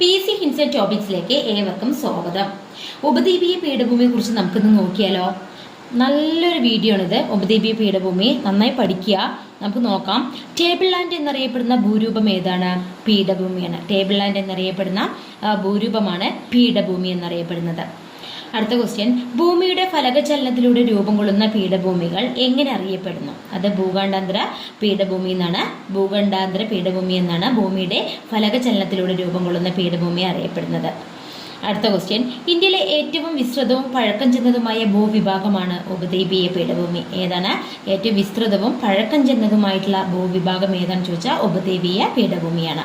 P C ഹിൻസ ടോപ്പിക്സിലേക്ക് ഏവർക്കും സ്വാഗതം. ഉപദ്വീപീയ പീഠഭൂമിയെ കുറിച്ച് നമുക്കിന്ന് നോക്കിയാലോ? നല്ലൊരു വീഡിയോ ആണിത്. ഉപദ്വീപീയ പീഠഭൂമി. നന്നായി പഠിക്കുക. നമുക്ക് നോക്കാം. ടേബിൾ ലാൻഡ് എന്നറിയപ്പെടുന്ന ഭൂരൂപം ഏതാണ്? പീഠഭൂമിയാണ്. ടേബിൾ ലാൻഡ് എന്നറിയപ്പെടുന്ന ഭൂരൂപമാണ് പീഠഭൂമി എന്നറിയപ്പെടുന്നത്. അടുത്ത ക്വസ്റ്റ്യൻ ഭൂമിയുടെ ഫലകചലനത്തിലൂടെ രൂപം കൊള്ളുന്ന പീഠഭൂമികൾ എങ്ങനെ അറിയപ്പെടുന്നു? അത് ഭൂഖണ്ഡാന്തര പീഠഭൂമി എന്നാണ്. ഭൂഖണ്ഡാന്തര പീഠഭൂമി എന്നാണ് ഭൂമിയുടെ ഫലകചലനത്തിലൂടെ രൂപം കൊള്ളുന്ന പീഠഭൂമി അറിയപ്പെടുന്നത്. അടുത്ത ക്വസ്റ്റ്യൻ ഇന്ത്യയിലെ ഏറ്റവും വിസ്തൃതവും പഴക്കം ചെന്നതുമായ ഭൂവിഭാഗമാണ് ഉപദ്വീപീയ പീഠഭൂമി. ഏതാണ്? ഏറ്റവും വിസ്തൃതവും പഴക്കം ചെന്നതുമായിട്ടുള്ള ഭൂവിഭാഗം ഏതാണെന്ന് ചോദിച്ചാൽ ഉപദ്വീപീയ പീഠഭൂമിയാണ്.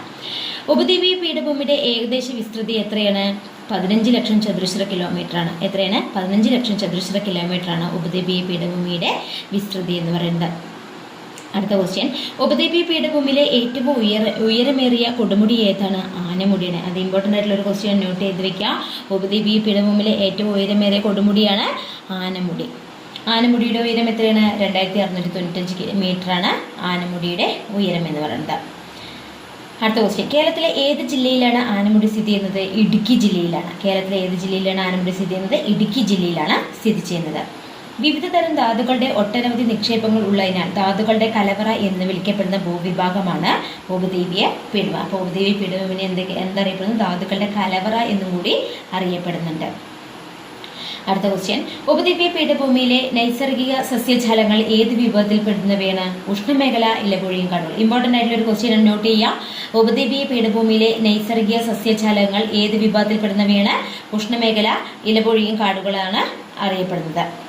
ഉപദ്വീപീയ പീഠഭൂമിയുടെ ഏകദേശ വിസ്തൃതി എത്രയാണ്? പതിനഞ്ച് ലക്ഷം ചതുരശ്ര കിലോമീറ്റർ ആണ് എത്രയാണ്? പതിനഞ്ച് ലക്ഷം ചതുരശ്ര കിലോമീറ്റർ ആണ് ഉപദ്വീപീയ പീഠഭൂമിയുടെ വിസ്തൃതി എന്ന് പറയുന്നത്. അടുത്ത ക്വസ്റ്റ്യൻ ഉപദ്വീപീയ പീഠഭൂമിയിലെ ഏറ്റവും ഉയര ഉയരമേറിയ കൊടുമുടി ഏതാണ്? ആനമുടിയാണ്. അത് ഇമ്പോർട്ടന്റ് ആയിട്ടുള്ള ഒരു ക്വസ്റ്റ്യൻ നോട്ട് ചെയ്ത് വെക്കുക. ഉപദ്വീപീയ പീഠഭൂമിയിലെ ഏറ്റവും ഉയരമേറിയ കൊടുമുടിയാണ് ആനമുടി. ആനമുടിയുടെ ഉയരം എത്രയാണ്? രണ്ടായിരത്തി അറുന്നൂറ്റി തൊണ്ണൂറ്റഞ്ച് മീറ്ററാണ് ആനമുടിയുടെ ഉയരം എന്ന് പറയുന്നത്. അടുത്ത ക്വസ്റ്റ്യൻ കേരളത്തിലെ ഏത് ജില്ലയിലാണ് ആനമുടി സ്ഥിതി ചെയ്യുന്നത്? ഇടുക്കി ജില്ലയിലാണ്. കേരളത്തിലെ ഏത് ജില്ലയിലാണ് ആനമുടി സ്ഥിതി ചെയ്യുന്നത്? ഇടുക്കി ജില്ലയിലാണ് സ്ഥിതി ചെയ്യുന്നത്. വിവിധ തരം ധാതുക്കളുടെ ഒട്ടനവധി നിക്ഷേപങ്ങൾ ഉള്ളതിനാൽ ധാതുക്കളുടെ കലവറ എന്ന് വിളിക്കപ്പെടുന്ന ഭൂവിഭാഗമാണ് ഭൂപദേവിയ പിടുവ ഭൂപദേവി പിടുവിനെ എന്തൊക്കെ എന്ത് എന്തറിയപ്പെടുന്നു? ധാതുക്കളുടെ കലവറ എന്നും കൂടി അറിയപ്പെടുന്നുണ്ട്. അടുത്ത ക്വസ്റ്റ്യൻ ഉപദ്വീപീയ പീഠഭൂമിയിലെ നൈസർഗിക സസ്യജാലങ്ങൾ ഏത് വിഭവത്തിൽപ്പെടുന്നവയാണ് ഉഷ്ണമേഖല ഇലപൊഴിയും കാടുകൾ ഇമ്പോർട്ടന്റ് ആയിട്ടുള്ള ഒരു ക്വസ്റ്റ്യൻ നോട്ട് ചെയ്യാം ഉപദ്വീപീയ പീഠഭൂമിയിലെ നൈസർഗിക സസ്യജാലങ്ങൾ ഏത് വിഭാഗത്തിൽപ്പെടുന്നവയാണ് ഉഷ്ണമേഖല ഇലപൊഴിയും കാടുകളാണ് അറിയപ്പെടുന്നത്.